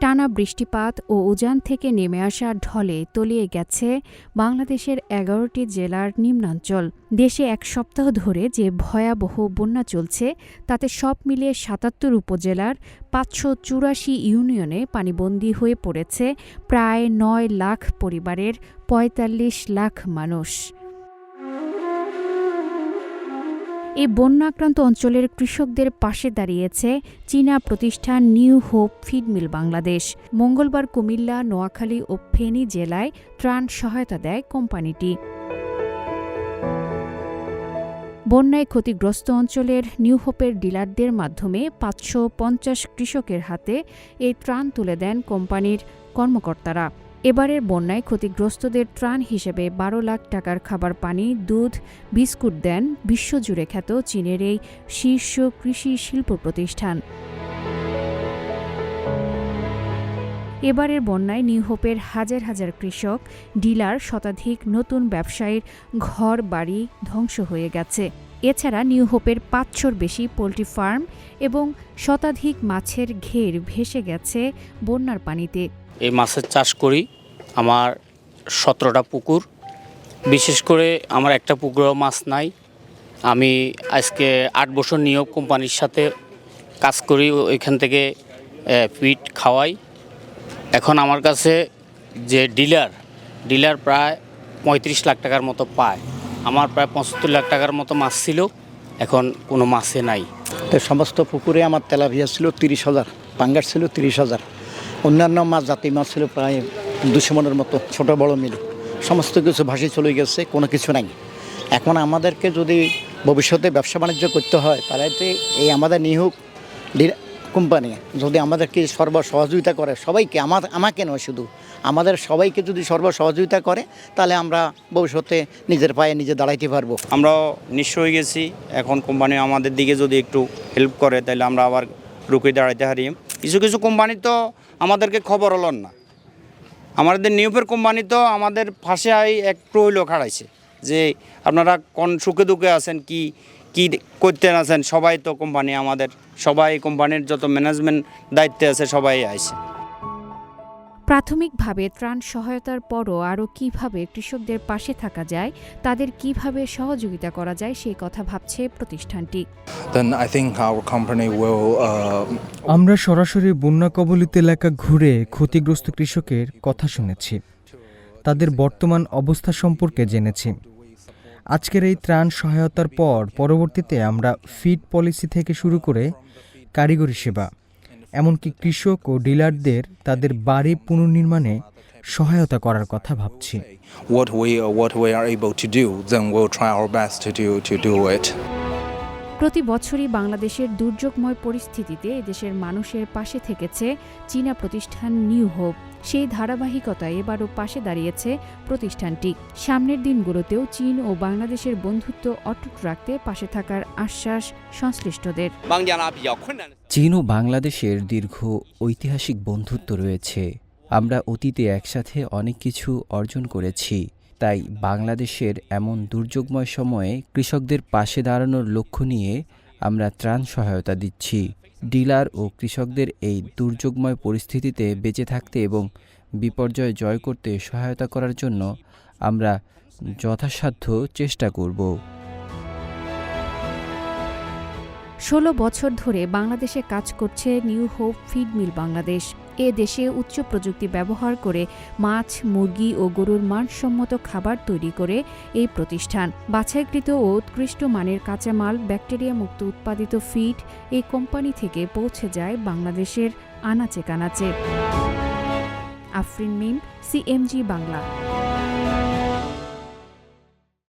টানা বৃষ্টিপাত ও উজান থেকে নেমে আসা ঢলে তলিয়ে গেছে বাংলাদেশের এগারোটি জেলার নিম্নাঞ্চল। দেশে এক সপ্তাহ ধরে যে ভয়াবহ বন্যা চলছে, তাতে সব মিলিয়ে সাতাত্তর উপজেলার পাঁচশো চুরাশি ইউনিয়নে পানিবন্দী হয়ে পড়েছে প্রায় নয় লাখ পরিবারের পঁয়তাল্লিশ লাখ মানুষ। এই বন্যাক্রান্ত অঞ্চলের কৃষকদের পাশে দাঁড়িয়েছে চীনা প্রতিষ্ঠান নিউ হোপ ফিডমিল বাংলাদেশ। মঙ্গলবার কুমিল্লা, নোয়াখালী ও ফেনী জেলায় ত্রাণ সহায়তা দেয় কোম্পানিটি। বন্যায় ক্ষতিগ্রস্ত অঞ্চলের নিউ হোপের ডিলারদের মাধ্যমে পাঁচশো পঞ্চাশ কৃষকের হাতে এই ত্রাণ তুলে দেন কোম্পানির কর্মকর্তারা। এবারের বন্যায় ক্ষতিগ্রস্তদের ত্রাণ হিসেবে বারো লাখ টাকার খাবার পানি, দুধ, বিস্কুট দেন বিশ্বজুড়ে খ্যাত চীনের এই শীর্ষ কৃষি শিল্প প্রতিষ্ঠান। এবারের বন্যায় নিউহোপের হাজার হাজার কৃষক, ডিলার, শতাধিক নতুন ব্যবসায়ীর ঘর বাড়ি ধ্বংস হয়ে গেছে। এছাড়া নিউ হোপের পাঁচশোর বেশি পোলট্রি ফার্ম এবং শতাধিক মাছের ঘের ভেসে গেছে বন্যার পানিতে। এই মাছের চাষ করি আমার সতেরোটা পুকুর। বিশেষ করে আমার একটা পুকুরেও মাছ নাই। আমি আজকে আট বছর নিয়োগ কোম্পানির সাথে কাজ করি, ওইখান থেকে ফিট খাওয়াই। এখন আমার কাছে যে ডিলার ডিলার প্রায় পঁয়ত্রিশ লাখ টাকার মতো পায়। আমার প্রায় পঁচাত্তর লাখ টাকার মতো মাছ ছিল, এখন কোনো মাছে নাই। তো সমস্ত পুকুরে আমার তেলাভিয়া ছিল তিরিশ হাজার, পাঙ্গাস ছিল তিরিশ হাজার। অন্যান্য মাছ, জাতি মাছ ছিল প্রায় দুশো মনের মতো, ছোট বড় মিলে। সমস্ত কিছু ভাসি চলে গেছে, কোনো কিছু নাই। এখন আমাদেরকে যদি ভবিষ্যতে ব্যবসা বাণিজ্য করতে হয়, তাহলে এই আমাদের নিহুক কোম্পানি, যদি আমাদেরকে সর্ব সহযোগিতা করে, সবাইকে আমার, আমাকে নয় শুধু, আমাদের সবাইকে যদি সর্ব সহযোগিতা করে, তাহলে আমরা ভবিষ্যতে নিজের পায়ে নিজে দাঁড়াইতে পারব। আমরাও নিঃস্ব হয়ে গেছি, এখন কোম্পানি আমাদের দিকে যদি একটু হেল্প করে, তাহলে আমরা আবার রুখে দাঁড়াইতে হারি কিছু কিছু কোম্পানি তো আমাদেরকে খবর হলন না। আমাদের নিউপের কোম্পানি তো আমাদের ফাঁসে একটু হইলেও খাড়াইছে, যে আপনারা কোন সুখে দুঃখে আছেন, কি কি করতে আছেন? সবাই তো কোম্পানি আমাদের সবাই কোম্পানির যত ম্যানেজমেন্ট দায়িত্বে আছে সবাই আইছে প্রাথমিকভাবে ত্রাণ সহায়তার পরও আরও কীভাবে কৃষকদের পাশে থাকা যায় তাদের কীভাবে সহযোগিতা করা যায় সেই কথা ভাবছে প্রতিষ্ঠানটি। Uh, আমরা সরাসরি বন্যা কবলিত এলাকা ঘুরে ক্ষতিগ্রস্ত কৃষকের কথা শুনেছি। তাদের বর্তমান অবস্থা সম্পর্কে জেনেছি। আজকের এই ত্রাণ সহায়তার পর পরবর্তীতে আমরা ফিড পলিসি থেকে শুরু করে কারিগরি সেবা এমনকি কৃষক ও ডিলারদের তাদের বাড়ি পুনর্নির্মাণে সহায়তা করার কথা ভাবছি। প্রতি বছরই বাংলাদেশের দুর্যোগময় পরিস্থিতিতে এদেশের মানুষের পাশে থেকেছে চীনা প্রতিষ্ঠান নিউ হোপ। সেই ধারাবাহিকতায় এবারও পাশে দাঁড়িয়েছে প্রতিষ্ঠানটি। সামনের দিনগুলোতেও চীন ও বাংলাদেশের বন্ধুত্ব অটুট রাখতে পাশে থাকার আশ্বাস সংশ্লিষ্টদের। চীন ও বাংলাদেশের দীর্ঘ ঐতিহাসিক বন্ধুত্ব রয়েছে। আমরা অতীতে একসাথে অনেক কিছু অর্জন করেছি। তাই বাংলাদেশের এমন দুর্যোগময় সময়ে কৃষকদের পাশে দাঁড়ানোর লক্ষ্য নিয়ে আমরা ত্রাণ সহায়তা দিচ্ছি। ডিলার ও কৃষকদের এই দুর্যোগময় পরিস্থিতিতে বেঁচে থাকতে এবং বিপর্যয় জয় করতে সহায়তা করার জন্য আমরা যথাসাধ্য চেষ্টা করব। ষোলো বছর ধরে বাংলাদেশে কাজ করছে new hope feed mill Bangladesh. এ দেশে উচ্চ প্রযুক্তি ব্যবহার করে মাছ, মুরগি ও গরুর মানসম্মত খাবার তৈরি করে এই প্রতিষ্ঠান। বাছাইকৃত ও উৎকৃষ্ট মানের কাঁচামাল, ব্যাকটেরিয়া মুক্ত উৎপাদিত ফিড এই কোম্পানি থেকে পৌঁছে যায় বাংলাদেশের আনাচে কানাচে। আফরিন মিম, সিএমজি বাংলা।